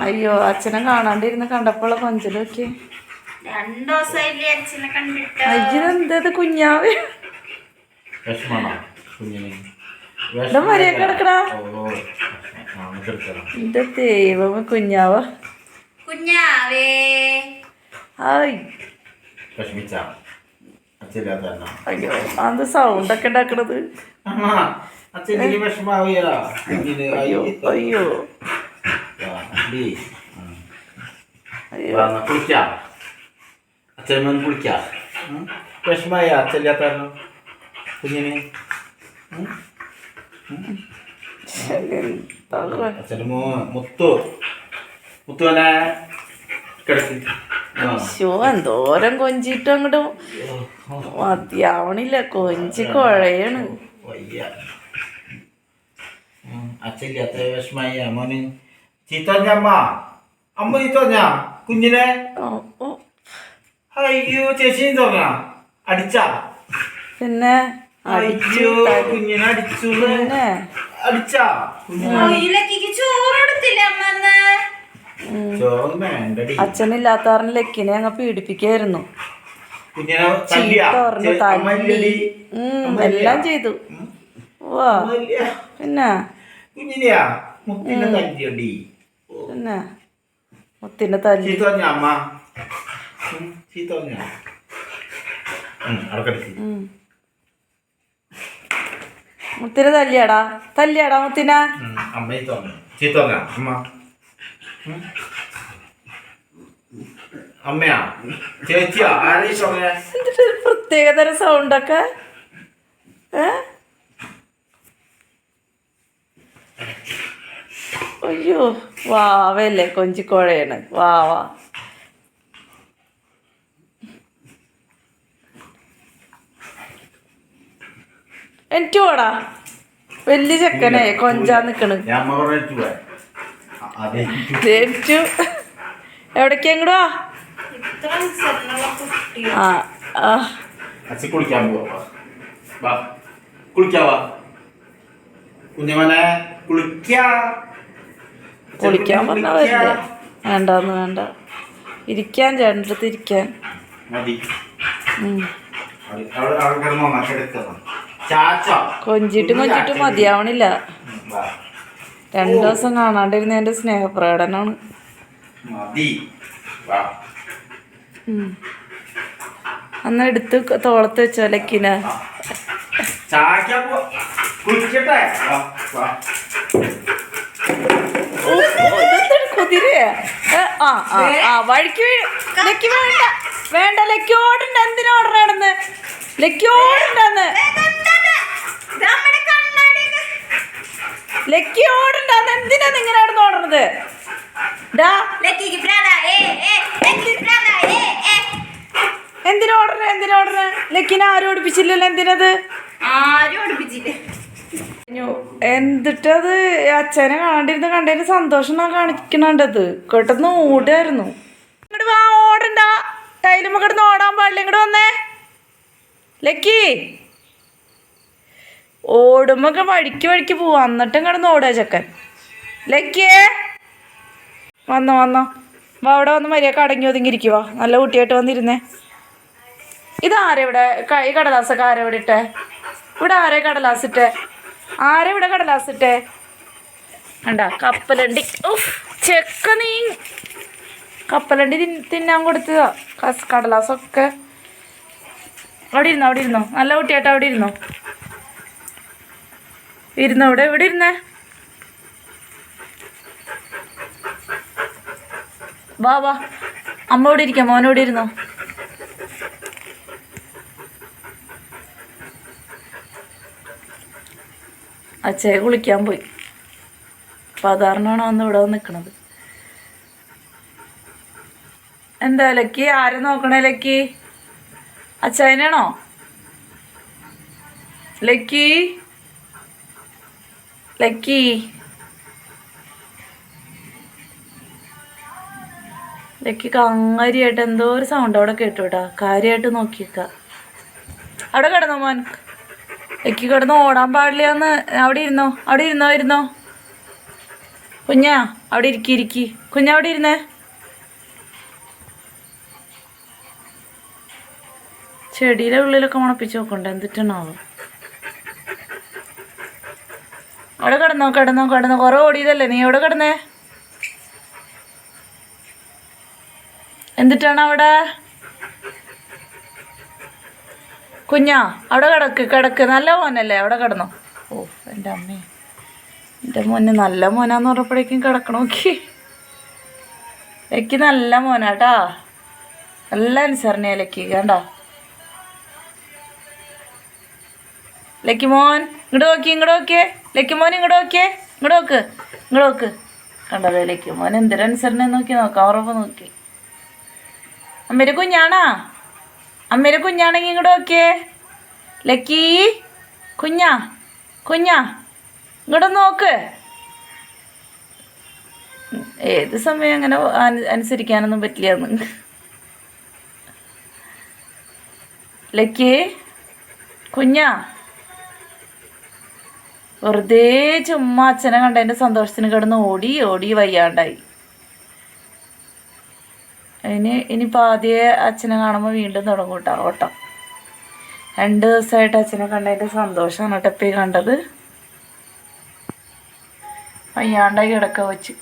അയ്യോ അച്ഛനെ കാണാണ്ടിരുന്ന് കണ്ടപ്പോൾ കൊഞ്ചലൊക്കെ അയ്യതെന്തത് കുഞ്ഞാവ്? മര്യാദ കിടക്കടാ. എന്റെ ദൈവം കുഞ്ഞാവ. കുഞ്ഞാവേ. ഹായ്. അയ്യോ അത് ഉണ്ടാക്കണത്? അച്ഛന് വിഷമാവിയല്ല കുഞ്ഞിന് അയ്യോ അയ്യോ. അയ്യോ കുളിക്കാം അച്ഛൻ വന്ന് കുളിക്കാം വിഷമായ അച്ഛല്ലാത്ത കാരണം കുഞ്ഞിന് അച്ഛന്റെ മോ മുത്തു മുത്തുവനെ കിടക്കി ശോ എന്തോരം കൊഞ്ചിട്ട് അങ്ങോട്ട് മതിയാവണില്ല കൊഞ്ചി കുഴയാണ് അച്ഛൻ അത്ര വിഷമായി മോന് ചീത്തോഞ്ഞ അമ്മ. ചീത്തഞ്ഞ കുഞ്ഞിനെ. അയ്യോ ചേച്ചി തോന്നാ അടിച്ച? പിന്നെ? അടിച്ചു അയ്യോ. കുഞ്ഞിനെ അടിച്ചു. പിന്നെ? അടിച്ചാ? കുഞ്ഞിനെ ഇലക്കിക്ക് ചോറ് കൊടുത്തില്ല അമ്മ അന്ന് ഉം. ചോറ് വേണ്ടടി. അച്ഛനില്ലാത്ത കാരണം ലക്കിനെ അങ്ങ് പീഡിപ്പിക്കായിരുന്നു. കുഞ്ഞിനെ തല്ലിയാ? ചീത്ത പറഞ്ഞു ചെ- അമ്മ തല്ലി. എല്ലാം ചെയ്തു. വാ. പിന്നെ? കുഞ്ഞിനെയാ? മുത്തിനെ തല്ലിയടി. പിന്നെ മുത്തിന്റെ തല്ലി. മുത്തിനെ തല്ലിയാടാ. തല്ലിയാടാ മുത്തിന. അമ്മയാ? ചേച്ചിയാ? എന്നിട്ട് പ്രത്യേകതരം സൗണ്ടൊക്കെ ഏ? അയ്യോ വാവല്ലേ കൊഞ്ചിക്കോഴയാണ്. വാവ എനിക്ക് പോടാ. വലിയ ചെക്കനെ കൊഞ്ചാ നിക്കണ്. ജയിച്ചു ആ കുളിക്കാൻ പോവാ വാ. കുഞ്ഞുമനെ വാ. കുഞ്ഞമനെ കുളിക്കാ. കുളിക്കാൻ പറഞ്ഞാൽ വരില്ല വേണ്ടെന്ന് വേണ്ട. ഇരിക്കാൻ ചേട്ടന്റെ ഇരിക്കാൻ. കൊഞ്ചിട്ടും കൊഞ്ചിട്ടും മതിയാവണില്ല. വാ. രണ്ടു ദിവസം കാണാണ്ടിരുന്ന എന്റെ സ്നേഹപ്രകടനമാണ്. മതി. വാ. ഉം. അന്ന് എടുത്ത് തോളത്ത് വെച്ചോ ലക്കിന. ചാക്ക പോ കുളിക്കട്ടെ വാ വാ കുതിരയാ ഏ, ആ ആ ആ വഴിക്ക് ലക്കി വേണ്ട. വേണ്ട ലക്കിയോടുണ്ട് എന്തിനാ ഓടണേടന്ന് ലക്കി ഓടണ്ടെന്ന്. നമ്മുടെ കണ്ണാടിയൊക്കെ ലക്കി ഓടണ്ടെന്ന് എന്തിനാ നിങ്ങൾ അവിടെ ഓടുന്നത് ഡാ. ലക്കിക്ക് ഏ ഏ ലക്കിക്ക് പ്രാധാ ഏ ഏ. എന്തിനാ ഓടണേ? എന്തിനാ ഓടണേ? ലക്കിനെ ആരും ഓടിപ്പിച്ചില്ലല്ലോ എന്തിനത്? ആരും അടുപ്പിച്ചില്ല കഴിഞ്ഞു. എന്നിട്ടത് അച്ഛനെ കാണാണ്ടിരുന്ന് കണ്ടതിന് സന്തോഷം ഞാൻ കാണിക്കണണ്ടത്. കേട്ടെന്ന് ഓടായിരുന്നു ഇങ്ങോട്ട് വാ ഓടണ്ട. ടൈലുമ്പോ കിടന്ന് ഓടാൻ പാടില്ല. ഇങ്ങോട്ട് വന്നേ. ലക്കി. ഓടുമ്പോ വഴിക്ക് വഴിക്ക് പോവാ. എന്നിട്ടും കിടന്ന് ഓടുക ചെക്കൻ. ലക്കിയേ. വന്നോ വന്നോ. വാ അവിടെ വന്ന് മര്യാദ അടങ്ങി ഒതുങ്ങിയിരിക്കുക നല്ല കുട്ടിയായിട്ട് വന്നിരുന്നേ. ഇതാരെ ഇവിടെ? കൈ കടലാസൊക്കെ ആരെ ഇവിടെ ഇട്ടേ. ഇവിടെ ആരെ കടലാസ് ഇട്ടേ? ആരാ ഇവിടെ കടലാസ് ഇട്ടേ? കണ്ട കപ്പലണ്ടി. ഉഫ് ചെക്ക നീ. കപ്പലണ്ടി തിന്നാൻ കൊടുത്തതാ. കസ് കടലാസൊക്കെ. അവിടെ ഇരുന്നോ അവിടെ ഇരുന്നോ? നല്ല കുട്ടിയായിട്ട് അവിടെ ഇരുന്നോ? ഇരുന്നോ ഇവിടെ? എവിടെ ഇരുന്നേ. വാ വാ. അമ്മ ഇവിടെ ഇരിക്കാം മോനോട് ഇരുന്നോ? അച്ഛയെ കുളിക്കാൻ പോയി. സാധാരണമാണ് അന്ന് ഇവിടെ നിൽക്കണത് എന്താ ലക്കി? ആരെ നോക്കണേ ലക്കി? അച്ഛനാണോ ലക്കി? ലക്കി? ലക്കി കങ്ങരിയായിട്ട് എന്തോ ഒരു സൗണ്ട് അവിടെ കേട്ടു കേട്ടാ. കാര്യമായിട്ട് നോക്കിയേക്ക. അവിടെ കിടന്നോ മോൻ? ലക്കി കിടന്ന് ഓടാൻ പാടില്ല എന്ന് അവിടെ ഇരുന്നോ? അവിടെ ഇരുന്നോ? ഇരുന്നോ കുഞ്ഞാ അവിടെ ഇരിക്കി ഇരിക്കി. കുഞ്ഞാ അവിടെ ഇരുന്നേ. ചെടിയുടെ ഉള്ളിലൊക്കെ മണപ്പിച്ച് നോക്കണ്ട എന്തിട്ടാണാവോ? അവിടെ കിടന്നോ കിടന്നോ കിടന്നോ. കുറെ ഓടിയതല്ലേ? നീ എവിടെ കിടന്നേ? എന്തിട്ടാണ് അവിടെ കുഞ്ഞാ അവിടെ കിടക്ക് കിടക്ക്. നല്ല മോനല്ലേ അവിടെ കിടന്നു. ഓ എന്റെ അമ്മേ. എന്റെ മോന് നല്ല മോനാന്ന് പറഞ്ഞപ്പോഴേക്കും കിടക്കണോക്കി എനിക്ക് നല്ല മോനാട്ടാ. നല്ല അനുസരണയാ ലക്കി കണ്ടോ? ലക്കി മോൻ ഇങ്ങോട്ട് നോക്കി ഇങ്ങോട്ട് നോക്കിയേ ലക്കി മോൻ ഇങ്ങോട്ട് നോക്കിയേ ഇങ്ങോട്ട് നോക്ക് ഇങ്ങോട്ട് നോക്ക്. കണ്ടതേ ലക്കി മോൻ എന്തൊരനുസരണ നോക്കി നോക്കാം ഉറപ്പ് നോക്കി. അമ്മേരെ കുഞ്ഞാണാ? അമ്മേരെ കുഞ്ഞാണെങ്കിൽ ഇങ്ങോട്ട് നോക്കിയേ. ലക്കി കുഞ്ഞാ കുഞ്ഞാ ഇങ്ങോട്ട് നോക്ക്. ഏത് സമയം അങ്ങനെ അനുസരിക്കാനൊന്നും പറ്റില്ല ലക്കി കുഞ്ഞാ. വെറുതെ ചുമ്മാ അച്ഛനെ കണ്ടതിന്റെ സന്തോഷത്തിന് കിടന്ന് ഓടി ഓടി വയ്യാണ്ടായി. അതിന് ഇനിയിപ്പോൾ ആദ്യമേ അച്ഛനെ കാണുമ്പോൾ വീണ്ടും തുടങ്ങും കേട്ടോ ഓട്ടം. രണ്ട് ദിവസമായിട്ട് അച്ഛനെ കണ്ടതിന്റെ സന്തോഷമാണ് കേട്ടോ കണ്ടത്. വയ്യാണ്ടായി കിടക്ക വെച്ച്